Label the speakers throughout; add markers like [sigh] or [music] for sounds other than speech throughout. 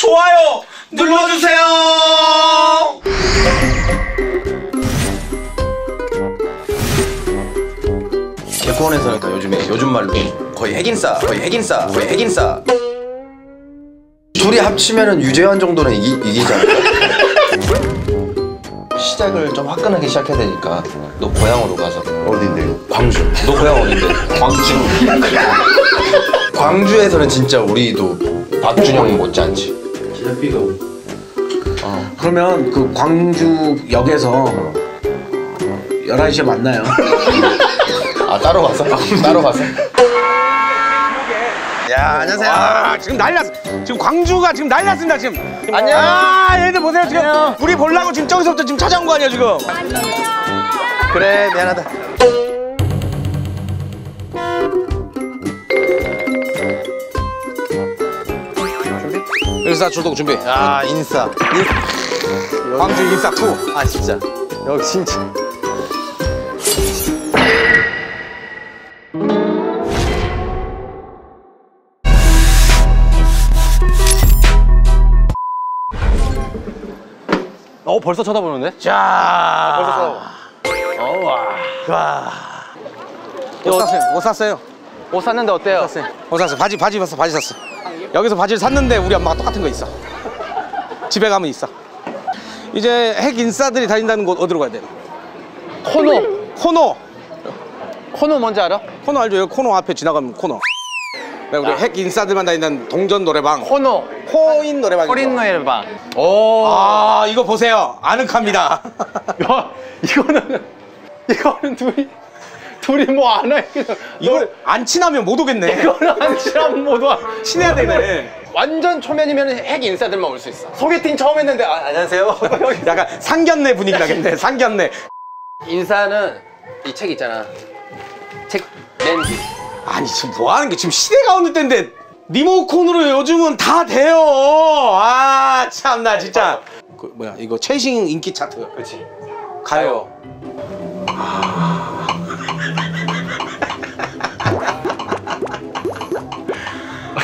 Speaker 1: 좋아요 눌러주세요.
Speaker 2: 개콘에서는 그 요즘에 요즘 말로 거의 핵인싸, 거의 핵인싸, 거의 핵인싸. 둘이 합치면은 유재환 정도는 이기, 이기지 않을까? [laughs] 시작을 좀 화끈하게 시작해야 되니까 너 고향으로 가서
Speaker 3: 어딘데요?
Speaker 2: 광주. 너 고향 어딘데? 광주. [laughs] 광주에서는 진짜 우리도 박준영 못지않지.
Speaker 4: 그러면 그 광주역에서 11시에 만나요.
Speaker 2: 아 따로 가서? 따로 가서? 야 안녕하세요.
Speaker 5: 아, 지금 난리 났어. 지금 광주가 지금 난리 났습니다, 지금.
Speaker 2: 안녕.
Speaker 5: 아, 얘들 보세요, 지금. 우리 보려고 지금 저기서부터 지금 찾아온 거 아니야, 지금.
Speaker 2: 그래 미안하다.
Speaker 5: 일사 출동 준비.
Speaker 2: 아 인싸.
Speaker 5: 광주 인사 투.
Speaker 2: 아 진짜. 여기 진짜. 어 벌써 쳐다보는데?
Speaker 5: 자.
Speaker 2: 벌써
Speaker 5: 와. 옷 샀어요. 옷 샀어요.
Speaker 2: 옷 샀는데 어때요?
Speaker 5: 옷 샀어. 바지 바지 샀어. 바지 샀어. 여기서 바지를 샀는데 우리 엄마가 똑같은 거 있어. 집에 가면 있어. 이제 핵 인싸들이 다닌다는 곳 어디로 가야 돼?
Speaker 2: 코노.
Speaker 5: 코노.
Speaker 2: 코노 뭔지 알아?
Speaker 5: 코너 알죠? 여기 코너 앞에 지나가면 코너. 네, 우리 핵 인싸들만 다니는 동전 노래방.
Speaker 2: 코노.
Speaker 5: 코인 노래방.
Speaker 2: 코린 노예방. 오.
Speaker 5: 아 이거 보세요. 아늑합니다. [laughs]
Speaker 2: 야 이거는 이거는 둘이 둘이 뭐 안 해.
Speaker 5: 이거 안 친하면 못 오겠네.
Speaker 2: 이거는 안 친한 모두
Speaker 5: 친해야 되네.
Speaker 2: 완전 초면이면 핵 인싸들만 올 수 있어. 소개팅 처음 했는데 아, 안녕하세요. [laughs]
Speaker 5: 약간 상견례 분위기 나겠네. [laughs] 상견례.
Speaker 2: 인사는 이 책 있잖아. 책 렌즈.
Speaker 5: 아니 지금 뭐 하는 게 지금 시대가 어느 때인데 리모컨으로 요즘은 다 돼요. 아 참 나 진짜. 그 뭐야 이거 최신 인기 차트.
Speaker 2: 그렇지.
Speaker 5: 가요.
Speaker 2: 아.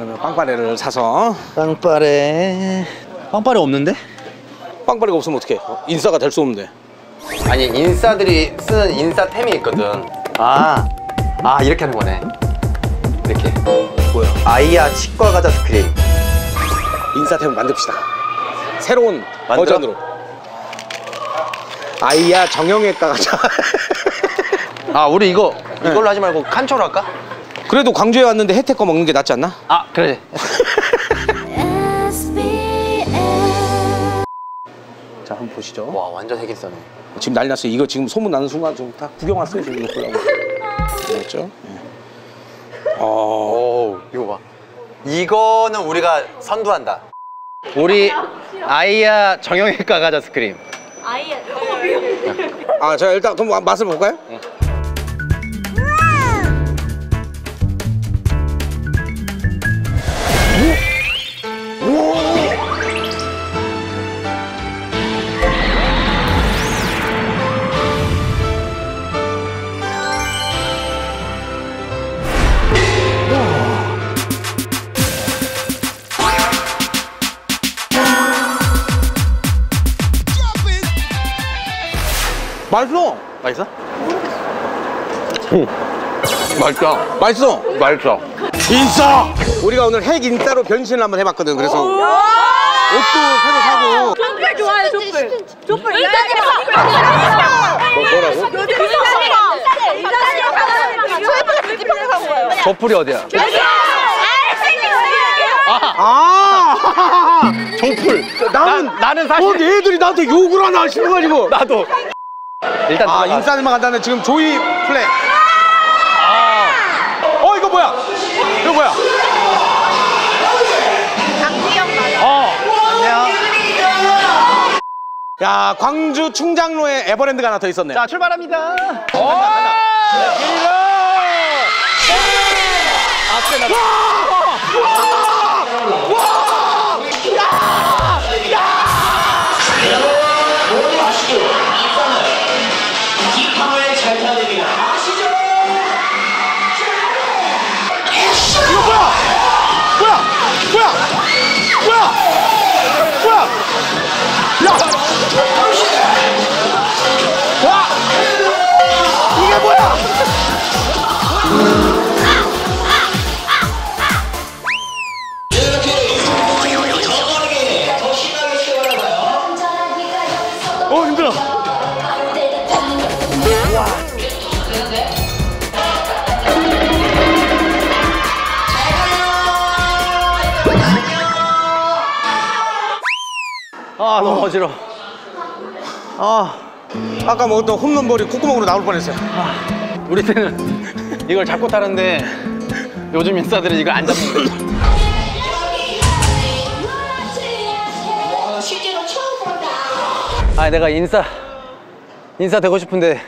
Speaker 5: 자 그러면 빵빠레를 사서
Speaker 3: 빵빠레 빵빠레 없는데?
Speaker 5: 빵빠레가 없으면 어떡해 인싸가 될 수 없는데
Speaker 2: 아니 인싸들이 쓰는 인싸템이 있거든. 아. 아 이렇게 하는 거네. 이렇게.
Speaker 5: 뭐야
Speaker 2: 아이야 치과 과자 스크림.
Speaker 5: 인싸템을 만듭시다 새로운
Speaker 2: 만들어?
Speaker 5: 버전으로 아이야 정형외과 가자
Speaker 2: 아 우리 이거 [laughs] 이걸로 하지 말고 칸초로 할까?
Speaker 5: 그래도 광주에 왔는데 혜택 거 먹는 게 낫지 않나?
Speaker 2: 아 그래.
Speaker 5: 자 한번 보시죠
Speaker 2: 와 완전 핵인싸네.
Speaker 5: 지금 난리 났어요 이거 지금 소문 나는 순간 지금 다 구경 왔어요 지금 이거 보려고 맞죠? 어...
Speaker 2: 오 이거 봐. 이거는 우리가 선두한다. 우리 아이야 정형외과 과자 스크림.
Speaker 6: 아예
Speaker 5: 아 제가 일단 그럼 맛을 볼까요? 맛있어
Speaker 2: 맛있어? 맛있다.
Speaker 5: 맛있어
Speaker 2: 맛있어.
Speaker 5: 인싸! 우리가 오늘 핵 인싸로 변신을 한번 해봤거든 그래서 옷도 새로 사고 뭐라고?
Speaker 6: 일단이 일단이 저희보다 굳이 평생 사고 거예요
Speaker 2: 저풀이 어디야?
Speaker 5: 아 조풀 나는
Speaker 2: 나- 나는 사실-
Speaker 5: 어, 얘들이 나한테 욕을 하나 싶어가지고
Speaker 2: 나도. 일단
Speaker 5: 아
Speaker 2: 들어가.
Speaker 5: 인싸들만 간다는 지금 조이 플랜 어 이거 뭐야? 이거 뭐야?
Speaker 6: 강지영 맞아.
Speaker 2: 어. 안녕.
Speaker 5: 야 광주 충장로에 에버랜드가 하나 더 있었네요.
Speaker 2: 자 출발합니다.
Speaker 5: 이거 뭐야? 뭐야? 뭐야? 뭐야? 뭐야? 야! 와! 이게 뭐야? 어 힘들어.
Speaker 2: 아 너무 어지러. 아
Speaker 5: 아까 먹었던 홈런볼이 콧구멍으로 나올 뻔했어요.
Speaker 2: 우리 때는 이걸 잡고 타는데 요즘 인싸들은 이걸 안.
Speaker 7: 실제로 처음 본다.
Speaker 2: 아 내가 인싸 인싸 되고 싶은데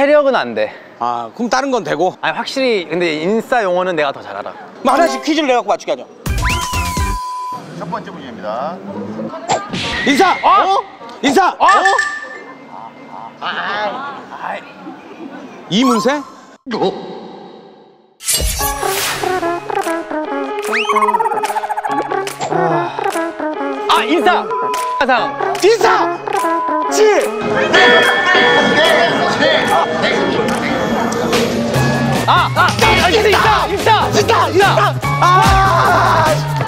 Speaker 2: 체력은 안 돼.
Speaker 5: 아 그럼 다른 건 되고.
Speaker 2: 아니 확실히 근데 인싸 용어는 내가 더 잘 알아.
Speaker 5: 뭐 하나씩 퀴즈를 내갖고 맞추게 하죠.
Speaker 8: 첫 번째 문제입니다.
Speaker 5: 인사. 어? 인사. 어? 이문세?
Speaker 2: 아 인싸. 상.
Speaker 5: 인 사. 지.
Speaker 2: 아, 아, 아, 인싸, 인싸, 인싸, 인싸.
Speaker 5: 아.